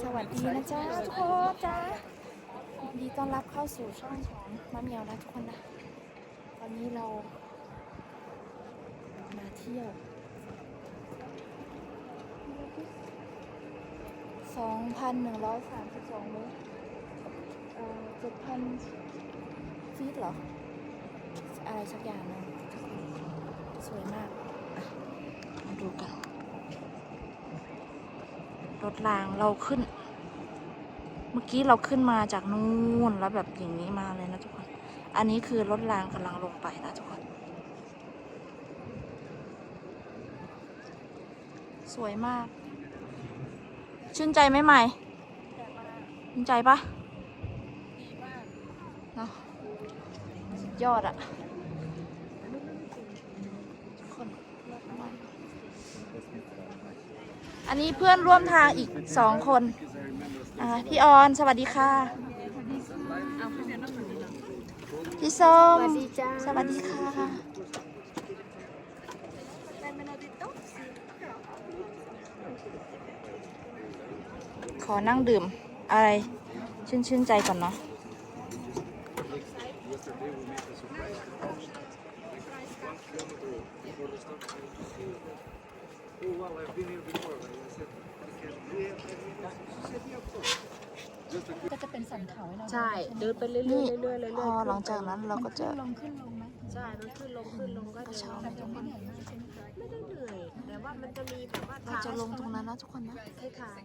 สวัสดีนะจ๊ะทุกคนจ้ายินดีต้อนรับเข้าสู่ช่องของมะเมียวนะทุกคนนะ ตอนนี้เรามาเที่ยว2,132เมตรเอ่อ7,000ฟีตเหรอ อะไรสักอย่างหนึงสวยมาก มาดูกัน รถรางเราขึ้น เมื่อกี้เราขึ้นมาจากนู่นแล้วแบบอย่างนี้มาเลยนะทุกคน อันนี้คือรถรางกำลังลงไปนะทุกคน สวยมาก ชื่นใจไหมใหม่ชื่นใจปะเนาะสุดยอดอะทุกคนเลิศมาก อันนี้เพื่อนร่วมทางอีกสองคนอ่าพี่ออนสวัสดีค่ะ พี่ส้มสวัสดีจ้าสวัสดีค่ะ ขอนั่งดื่มอะไร ชื่นชื่นใจก่อนเนาะ ก็จะ เป็นสันเขาให้เราใช่ เดินไปเรื่อยๆนี่เรื่อยๆเรื่อยๆพอหลังจากนั้นเราก็จะลงขึ้นลงไหมใช่มันขึ้นลงขึ้นลงก็กระจะเช้าแต่จะไม่เหนื่อยมากใช่ไหมไม่ได้เหนื่อย แต่ว่ามันจะมีแบบว่าเราจะลงตรงนั้นนะทุกคนนะให้ทาง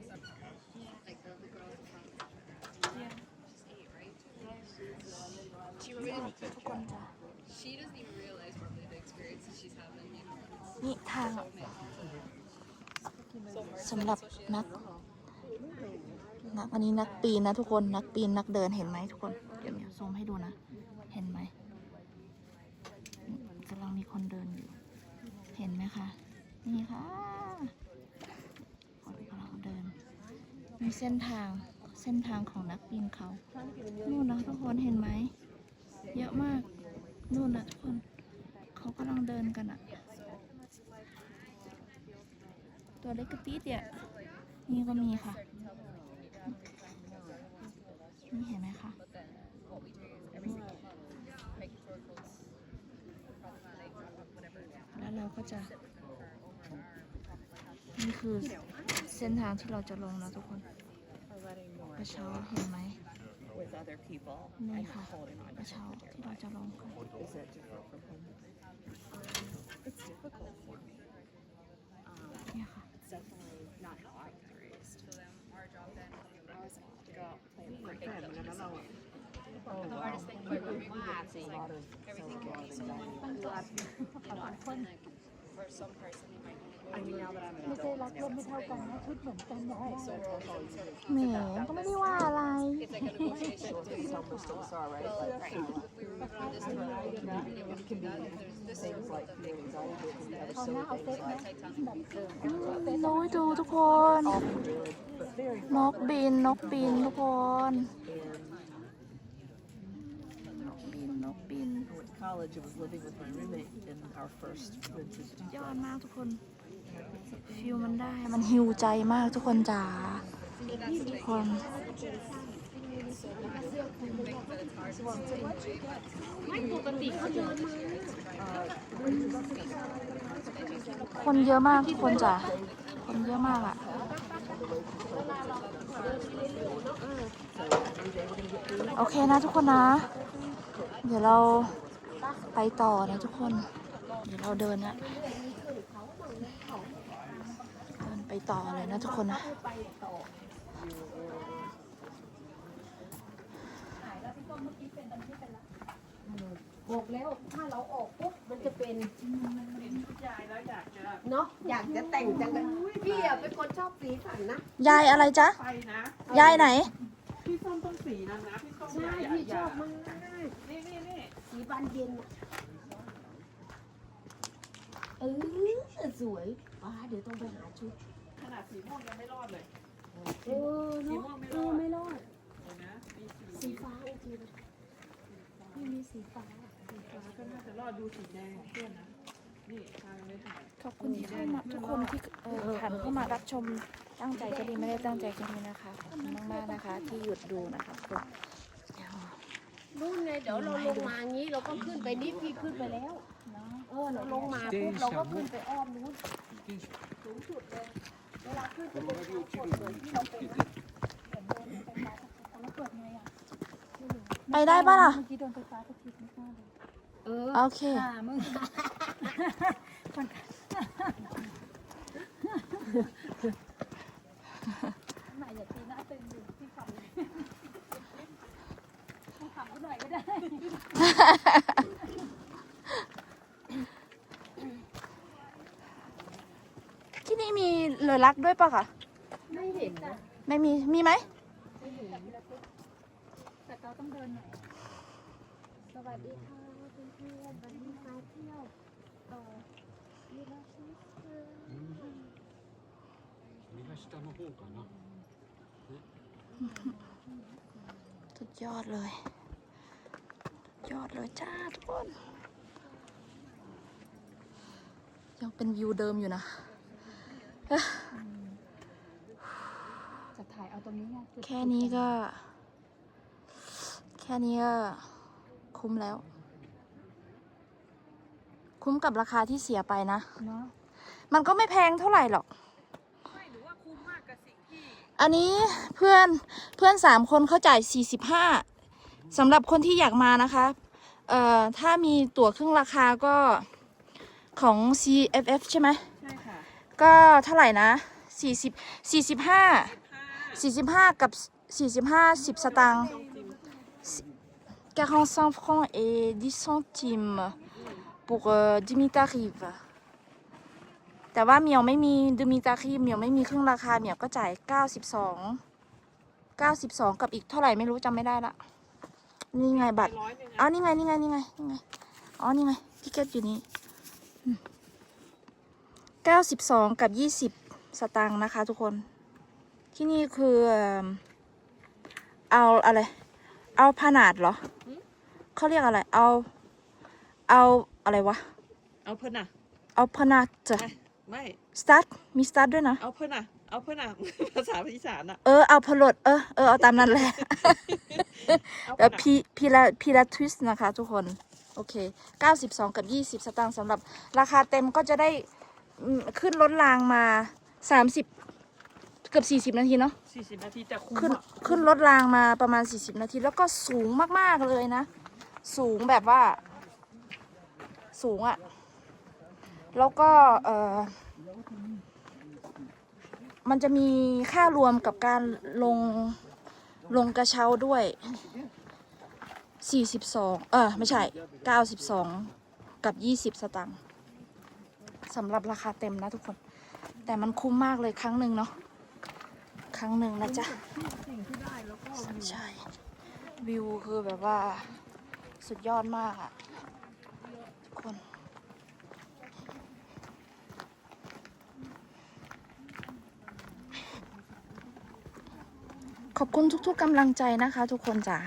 ทุกคนจ้ะนี่ทางสำหรับนัก นักอันนี้นักปีนนะทุกคนนักปีนนักเดินเห็นไหมทุกคนเดี๋ยวเดี๋ยวซูมให้ดูนะ เห็นไหมกำลังมีคนเดินอยู่ เห็นไหมคะนี่ค่ะคนกำลังเดิน มีเส้นทางเส้นทางของนักปีนเขานู่นนะทุกคนเห็นไหมเยอะมากนู่นนะทุกคนเขากำลังเดินกันอะตัวเล็กกระติ๊ดเนี่ยนี่ก็มีค่ะ นี่เห็นไหมคะแล้วเราก็จะ นี่คือเส้นทางที่เราจะลงนะทุกคนกระเช้าเห็นไหม with other people นี่ and ค่ะ holding on กระเช้าที่เราจะลงกัน Is it difficult draw plans for. The hardest thing for everyone was, it's like, everything could be so one, for some person, ไม่ใช่ adult, รักลมไม่เท่ากันนะชุดเหมือนกันได้ so it's always แหมก็ไม่ได้ว่าอะไร selfish to us, all right? But it can be things like feeling anxiety, it can be ever เขา so หน้าเอาเซ็ต things ไหม like แบบเดิมอืมน้อยดูทุกคน but very นกบินนกบินทุกคน and นกบินนกบิน I went to college and was living with my roommate in our first vintage ยอดมากทุกคน ฟิลมันได้มันฮิวใจมากทุกคนจ๋าทุกคนคนเยอะมากทุกคนจ๋าคนเยอะมากอะโอเคนะทุกคนนะ เดี๋ยวเราไปต่อนะทุกคน เดี๋ยวเราเดินนะ เดินไปต่อเลยนะทุกคนนะบอกแล้วถ้าเราออกปุ๊บมันจะเป็นเนาะอยากจะแต่งจังเลยพี่อะเป็นคนชอบสีสันนะยายอะไรจ๊ะไปนะยายไหน พี่ส้มต้องสีนั้นนะพี่ส้มใช่อย่าพี่ชอย่าอบมากนี่นี่นี่สีบานเย็นอะ เออสวยว้าเดี๋ยวต้องไปหาชุดขนาดสีม่วงยังไม่รอดเลยเออเนาะเออไม่รอดเห็นนะมีสีสีฟ้าโอเคเลยไม่มีสีฟ้าสีฟ้าก็น่าจะรอดดูสีแดงของเพื่อนนะนี่ทางไม่ถ่ายขอบคุณที่เข้ามาทุกคนที่เอ่อผ่านเข้ามารับชมตั้งใจก็ดีไม่ได้ตั้งใจก็ดีนะคะขอบคุณมากๆนะคะ ที่หยุดดูนะคะทุกคนเดี๋ยวนู่นไงเดี๋ยวเราลงมางี้เราก็ขึ้นไปนี่พี่ขึ้นไปแล้ว เออเราลงมาปุ๊บเราก็ขึ้นไปอ้อมนู้นสูงสุดเลยเวลาขึ้นจะเป็นทางกดเหมือนที่เราเป็นนะไปได้ปะล่ะเออโอเคที่นี่มี เรือรักด้วยปะคะ ไม่เห็นนะ ไม่มี มีไหม สวัสดีค่ะเพื่อนๆวันนี้มาเที่ยวเอ่อยูราชิสเตอร์ 身が下の方かな。 สุดยอดเลย ยอดเลยจ้าทุกคน ยังเป็นวิวเดิมอยู่นะ จะ แค่นี้ก็ แค่นี้ก็คุ้มแล้ว คุ้มกับราคาที่เสียไปนะ เนาะมันก็ไม่แพงเท่าไหร่หรอกอันนี้เพื่อนเพื่อนสามคนเขาจ่าย45สำหรับคนที่อยากมานะคะ เอ่อ ถ้ามีตั๋วครึ่งราคาก็ของ CFF ใช่ไหม ใช่ค่ะ ก็เท่าไหร่นะ40 45 45 กับ 45 10 สตางค์45 francs et 10 centimes pour euh, demi tarif แต่ว่าเมียวไม่มีดมีตารีเมียวไม่มีครึ่งราคาเมียวก็จ่าย 92 92 กับอีกเท่าไหร่ไม่รู้จำไม่ได้ละนี่ไงบัตรอ๋อนี่ไงนี่ไงนี่ไงนี่ไงอ๋อนี่ไงทิเก็ตอยู่นี่เก้าสิบสองกับยี่สิบสตางค์นะคะทุกคน ที่นี่คือเอิ่มเอาอะไร เอาผนาดเหรอเขาเรียกอะไร เอา เอาอะไรวะ เอาเพิ่นอะ เอาผนาดจะไม่ไม่สตาร์ทมีสตาร์ทด้วยนะ เอาเพิ่นอะ เอาเพิ่นอะ ภาษาอีสานอะ เออ เอาพลดเออ เออ เอาตามนั้นแหละ เอาแบเพิ่บนอะพีพีละพีละทวิสต์นะคะทุกคน โอเค 92 กับ 20 สตางค์สำหรับราคาเต็มก็จะได้อืมขึ้นรถรางมา 30 เกือบ 40 นาทีเนาะสี่สิบนาทีแต่คุ้มขึ้นอะขึ้นรถรางมาประมาณ 40 นาที แล้วก็สูงมาก ๆ เลยนะ สูงแบบว่า สูงอะแล้วก็เออมันจะมีค่ารวมกับการลงลงกระเช้าด้วย 42 เออไม่ใช่ 92 กับ 20 สตางค์สำหรับราคาเต็มนะทุกคน แต่มันคุ้มมากเลยครั้งหนึ่งเนาะ ครั้งหนึ่งนะจ๊ะใช่วิวคือแบบว่าสุดยอดมากอะทุกคน ขอบคุณทุกๆกำลังใจนะคะ ทุกคนจ้ะ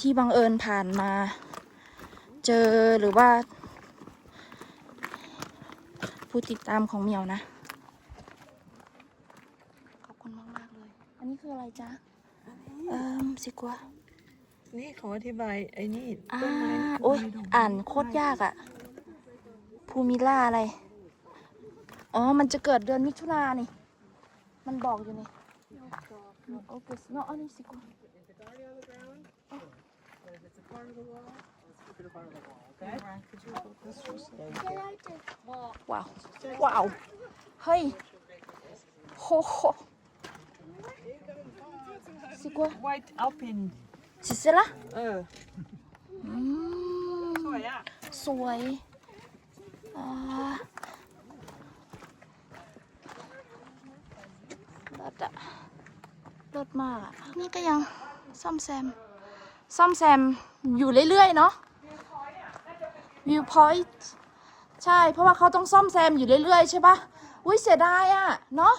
ที่บังเอิญผ่านมา เจอหรือว่าผู้ติดตามของเหมียวนะ ขอบคุณมากมากๆเลย อันนี้คืออะไรจ๊ะเอ่มสิกัวนี่เขาอธิบายไอ้นี่อ่าต้นไม้โอ้ยอ่านโคตรยากอะ่ะ ภูมิล่าอะไร อ๋อ มันจะเกิดเดือนมิถุนานี่ มันบอกอยู่นี่โอเคเนาะอันนี้สิกัว ว้าว ว้าว เฮ้ยโห โหสิกัวไวท์อัลปินสิเสร็จละเอออืมสวยอะสวยอ่าเลิศอะเลิศมากอะนี่ก็ยังซ่อมแซม ซ่อมแซมอยู่เรื่อยๆ เนาะ วิวพอยต์ใช่ เพราะว่าเขาต้องซ่อมแซมอยู่เรื่อยๆ ใช่ปะอุ้ยเสียดายอะเนาะ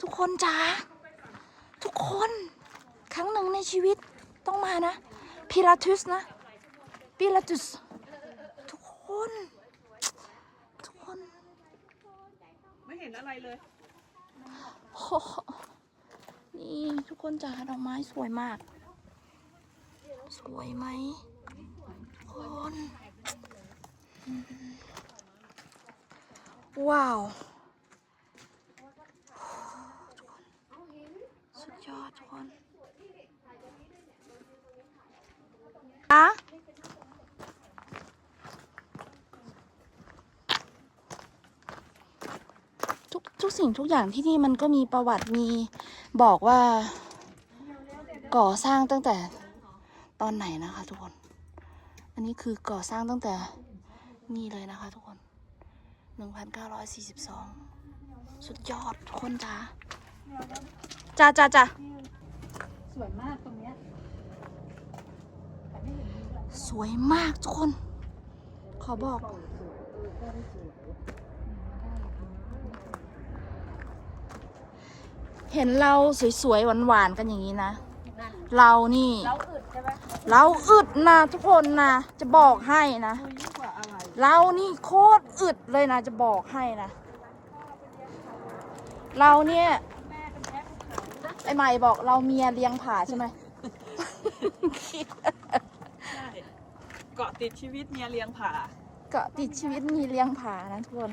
ทุกคนจ้าทุกคนครั้งหนึ่งในชีวิตต้องมานะพิลาทุสนะพิลาทุสทุกคน ทุกคน ไม่เห็นอะไรเลยโอ้โหนี่ทุกคนจ๋าดอกไม้สวยมาก สวยไหมทุกคนอืมว้าวทุกคน สุดยอดทุกคนอะทุกทุกสิ่งทุกอย่างที่นี่มันก็มีประวัติมีบอกว่าก่อสร้างตั้งแต่ตอนไหนนะคะทุกคน อันนี้คือก่อสร้างตั้งแต่นี่เลยนะคะทุกคน 1942 สุดยอดทุกคนจ้า จ้าจ้าจ้าสวยมากตรงเนี้ยสวยมากทุกคน ขอบอก เห็นเราสวยๆหวานๆกันอย่างนี้นะนั่นเรานี่ เราอึดใช่ไหมเราอึดนะทุกคนนะ จะบอกให้นะคือยิ่งกว่าอะไรเรานี่โคตรอึดเลยนะ จะบอกให้นะ เราเนี่ย ไอใหม่บอกเราเมียเลี้ยงผาใช่ไหม ใช่เกาะติดชีวิตเมียเลี้ยงผาเกาะติดชีวิตมีเลี้ยงผานะทุกคน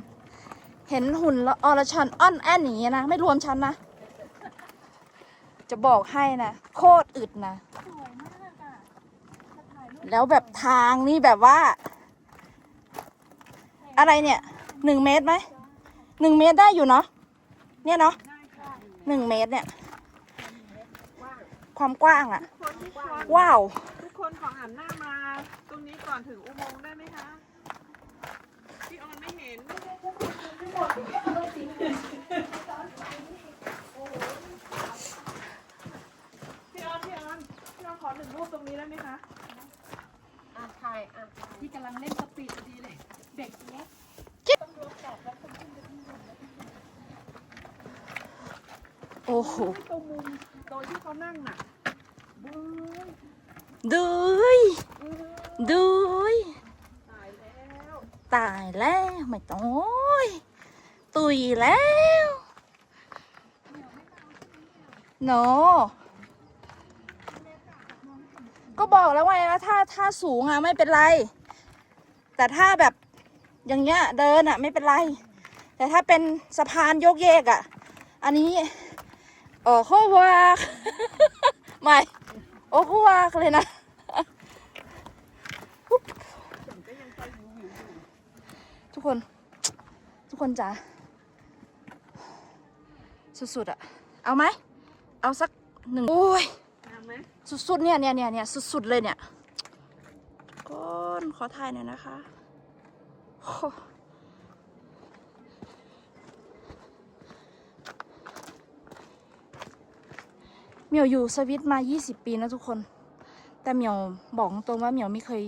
เห็นหุ่นละอรชันอ้อนแอนอย่างเงี้ยนะ ไม่รวมฉันนะ จะบอกให้นะ โคตรอึดนะแล้วแบบทางนี่แบบว่า อะไรเนี่ยหนึ่งเมตรไหมหนึ่งเมตรได้อยู่เนาะเนี่ยเนาะหนึ่งเมตรเนี่ย ความกว้างอะคนทุกคนว้าว ทุกคนขอหันหน้ามา ตรงนี้ก่อนถึงอุโมงค์ได้ไหมคะพี่ออนไม่เห็นพี่ออนพี่ออนพี่ออนขอหนึ่งรูปตรงนี้ได้ไหมคะอะถ่ายอะที่กำลังเล่นสปีดพอดีเลย เด็กเนี้ยโอ้โห ตรงมุมโดยที่เขานั่งน่ะ ดูยดูยตายแล้วตายแล้วไม่ต้องโอ้ยตุยแล้วโน ก็บอกแล้วไงว่าถ้าถ้าสูงอะไม่เป็นไร แต่ถ้าแบบอย่างเงี้ยเดินอะไม่เป็นไร แต่ถ้าเป็นสะพานโยกเยกอะอันนี้โอ้โหวากไม่ โอ้โหวากเลยนะทุกคน ทุกคนจ๋าสุดๆอะเอาไหม เอาสักหนึ่งโอ้ยงามไหมสุดๆเนี่ยเนี่ยเนี่ยเนี่ยสุดๆเลยเนี่ยก้อนขอถ่ายหน่อยนะคะ เหมียวอยู่สวิตมา 20 ปีนะทุกคน แต่เหมียวบอกตรงว่าเหมียวไม่เคย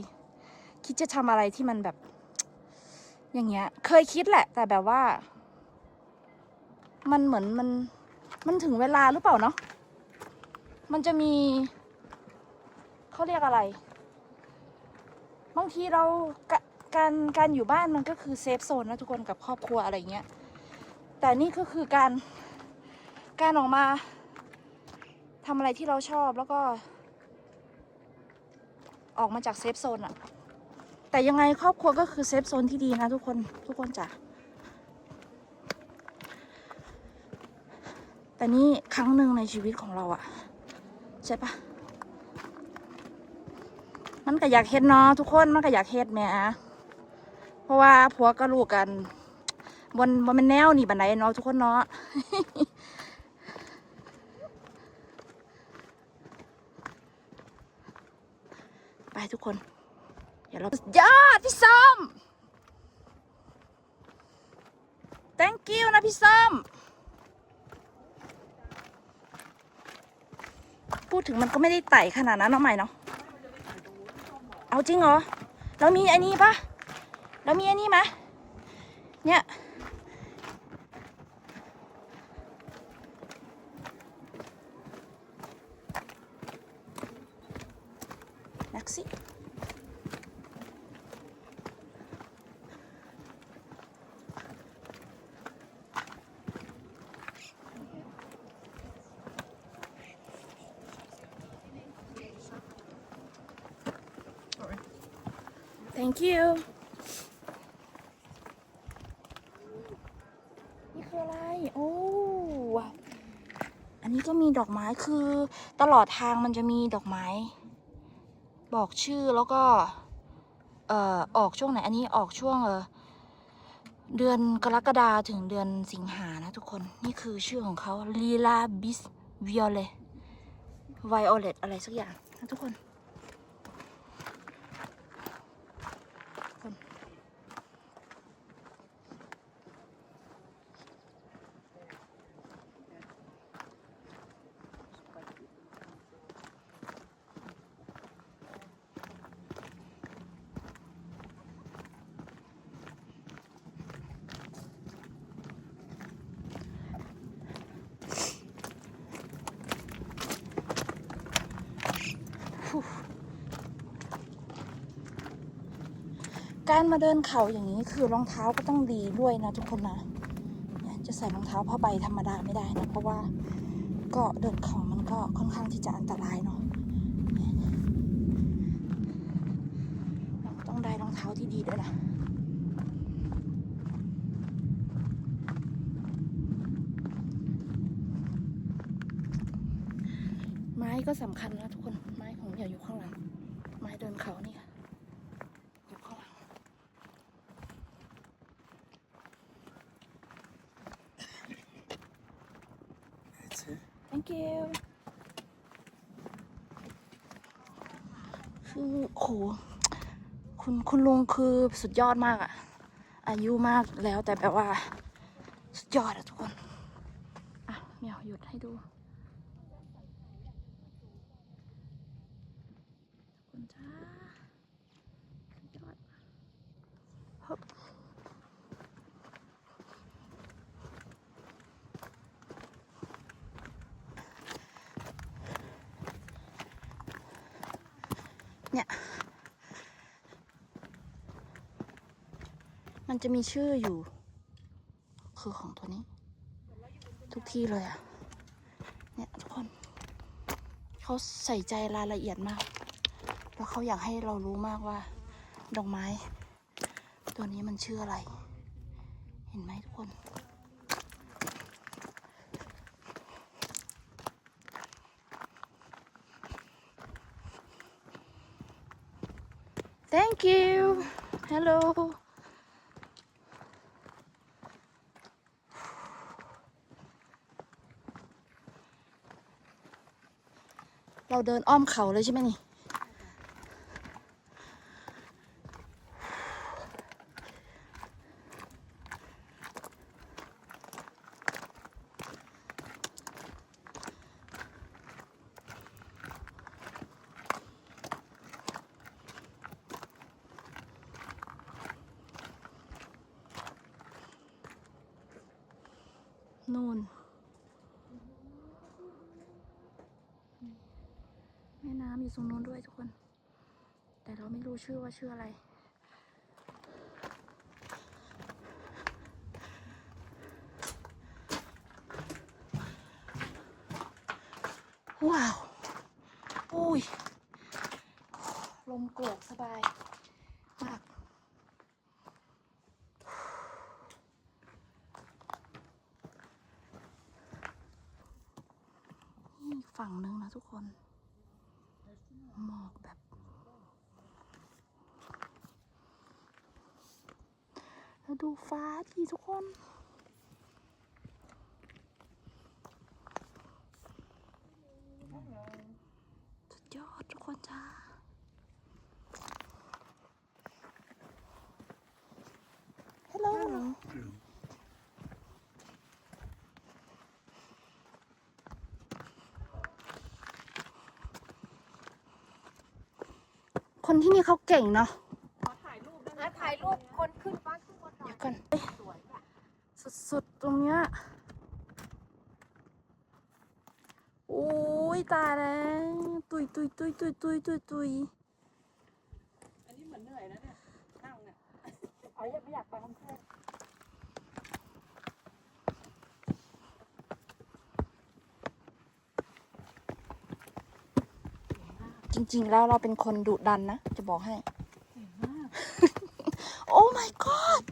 คิดจะทำอะไรที่มันแบบ อย่างเงี้ย เคยคิดแหละ แต่แบบว่า มันเหมือนมัน มันถึงเวลาหรือเปล่าเนาะ มันจะมี เขาเรียกอะไร บางทีเรากะการการอยู่บ้านมันก็คือเซฟโซนนะทุกคนกับครอบครัวอะไรเงี้ย แต่นี่ก็คือการการออกมา ทำอะไรที่เราชอบแล้วก็ ออกมาจากเซฟโซนอะแต่ยังไงครอบครัวก็คือเซฟโซนที่ดีนะทุกคนทุกคนจ้ะแต่นี่ครั้งหนึ่งในชีวิตของเราอะใช่ปะมันก็อยากเฮ็ดเนาะทุกคนมันก็อยากเฮ็ดแม่เพราะว่าผัวกับลูกกันบนบนเป็นแนวนี่บันไดเนาะทุกคนเนาะ ไปทุกคน เดี๋ยวเรายอดพี่ส้ม thank you นะพี่ส้ม พูดถึงมันก็ไม่ได้ไต่ขนาดนั้นเนาะใหม่เนาะ เอาจริงเหรอแล้วมีอ้นี่ปะแล้วมีอ้นี่ไหมเนี่ย กซี่ thank นี่คืออะไร โอ้ว้าอันนี้ก็มีดอกไม้คือตลอดทางมันจะมีดอกไม้ บอกชื่อแล้วก็เอ่อออกช่วงไหน อันนี้ออกช่วงเออเดือนกรกฎาถึงเดือนสิงหานะทุกคน นี่คือชื่อของเขาลีลาบิสวิโอเลไวโอเลตอะไรสักอย่างนะทุกคนคน การมาเดินเขาอย่างนี้คือรองเท้าก็ต้องดีด้วยนะทุกคนนะ จะใส่รองเท้าผ้าใบธรรมดาไม่ได้นะ เพราะว่าก็เดินเขามันก็ค่อนข้างที่จะอันตรายเนาะเนี่ยเราต้องได้รองเท้าที่ดีด้วยนะไม้ก็สำคัญนะทุกคนไม้ของอย่าอยู่ข้างหลังไม้เดินเขานี่ค่ะ อยู่ข้างหลัง thank you คือโอ้โหคุณคุณลุงคือสุดยอดมากอะอายุมากแล้วแต่แบบว่า สุดยอดอะทุกคน อะเมียวหยุดให้ดูคุณจ้าสุดยอดฮึบเนี่ย มันจะมีชื่ออยู่ คือของตัวนี้ ทุกที่เลยอะเนี่ยทุกคน เขาใส่ใจรายละเอียดมาก แล้วเขาอยากให้เรารู้มากว่า ดอกไม้ ตัวนี้มันชื่ออะไร เห็นไหมทุกคน thank you hello เราเดินอ้อมเขาเลยใช่ไหมนี่น แม่น้ำอยู่ตรงนู้นด้วยทุกคน แต่เราไม่รู้ ชื่อว่าชื่ออะไร ว้าว อุ้ย ลมโกรกสบายมากนี่ฝั่งนึงนะทุกคน หมอกแบบ แล้ว ดูฟ้าที่ทุกคน สุดยอดทุกคนจ้าฮัลโหลคนที่นี่เขาเก่งเนาะ ขอถ่ายรูปได้ไหม อะถ่ายรูปคนขึ้นบ้านขึ้นบนหน่อ เดี๋ ย ยวก่อน สวยอะ สุดๆ ตรงเนี้ยโอ้ยตายแล้ว ตุ ยตุยตุยตุยตุยตุยตุยอันนี้เหมือนเหนื่อยนะเนี่ยนั่งเนี่ยเขายังไม่อยากไปกรุงเทพจริง ๆ แล้วเราเป็นคนดุดันนะ จะบอกให้เหนื่อยมากโอ้ my god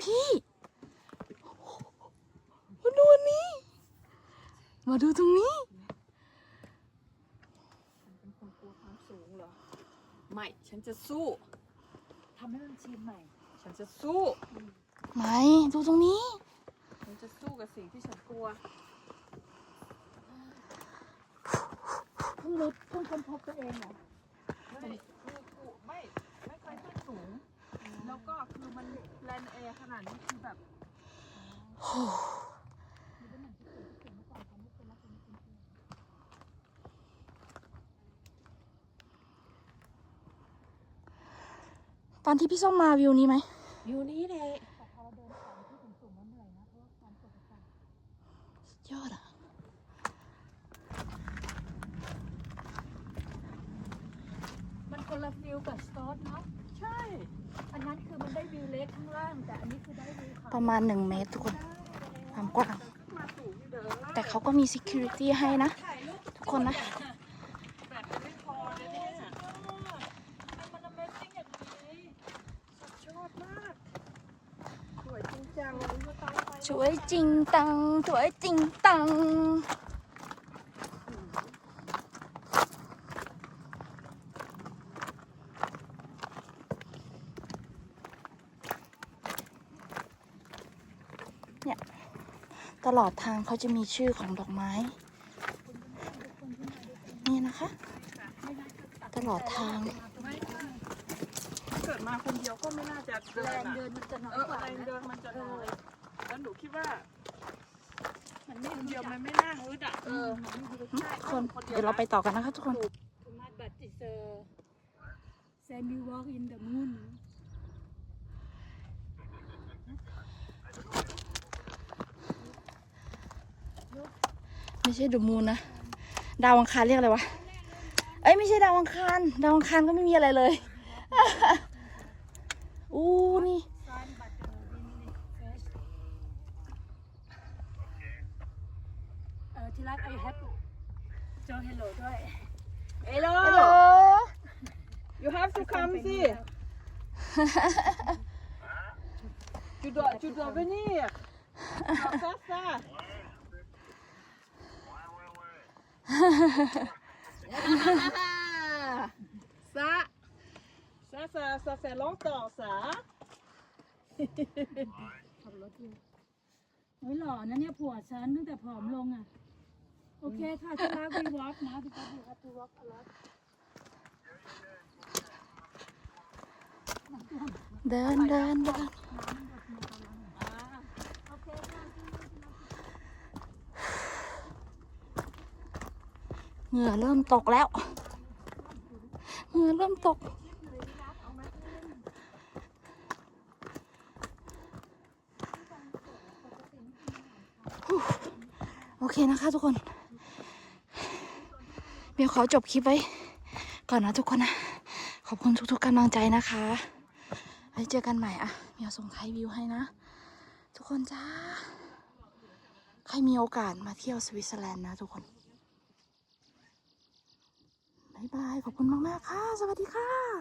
พี่มาดูอันนี้ มาดูตรงนี้เป็นคนกลัวความสูงเหรอ ไม่ ฉันจะสู้ ทำให้มันชิมใหม่ ฉันจะสู้ ไหนดูตรงนี้ ฉันจะสู้กับสิ่งที่ฉันกลัวเพิ่งรู้เพิ่งค้นพบตัวเองเหรอไม่คือกูไม่ไม่เคยขึ้นสูง แล้วก็คือมันแลนแอร์ขนาดนี้คือแบบตอ นที่พี่ส้มมาวิวนี้ไหมอยู่นี้แหละยอดอะมันคนละฟิลกับสตอร์เนาะใช่ อันนั้นคือมันได้วิวเล็กข้างล่าง แต่อันนี้คือได้วิวเขาประมาณหนึ่งเมตรทุกคน ความกว้างมาสูงอยู่เดินแต่เขาก็มี security ให้นะ ทุกคนนะ แบบจะไม่พอเลยเนี่ย มัน Amazing อย่างนี้ ชอบมาก สวยจริงจังวันนี้ก็ต้องไป ช่วยจริงตังช่วยจริงตังเนี่ยตลอดทางเขาจะมีชื่อของดอกไม้ นี่นะคะ ตลอดทางถ้าเกิดมาคนเดียวก็ไม่น่าจะเดิแรนงอะเดินมันจะน้อเอยอกว่าแรงนะ เดินมันจะน้อยแล้ว หนูคิดว่า มันไม่คนเดีเดียยววมัมันนไม่ไม่น่าฮึดอะเออทุกคนเดี๋ยวเราไปต่อกันนะคะทุกคน ทูมาบัตติเซอร์ Send me walk in the moon ไม่ใช่ดูมูนนะ ดาวอังคารเรียกอะไรวะ เอ้ยไม่ใช่ดาวอังคาร ดาวอังคารก็ไม่มีอะไรเลย อู้นี่ เออที่รัก I have เจอ hello ด้วย Hello Hello you have to come see tu dois tu dois venir Ah, ça ça ça ça ça ça fait longtemps ça hein? ขับรถอยู่เฮ้ยหล่อนะเนี่ยผัวฉันตั้งแต่ผอมลงอะ โอเคค่ะที่รัก we walk นะ because we have to walk a lot เดินเดินเดินเหงื่อเริ่มตกแล้ว เหงื่อเริ่มตก โอเคนะคะทุกคน เบียวขอจบคลิปไว้ ก่อนนะทุกคนนะ ขอบคุณทุกๆกำลังใจนะคะไว้เจอกันใหม่อะเมียวส่งท้ายวิวให้นะ ทุกคนจ้า ใครมีโอกาสมาเที่ยวสวิตเซอร์แลนด์นะทุกคนบายบาย ขอบคุณมาก ๆ ค่ะ สวัสดีค่ะ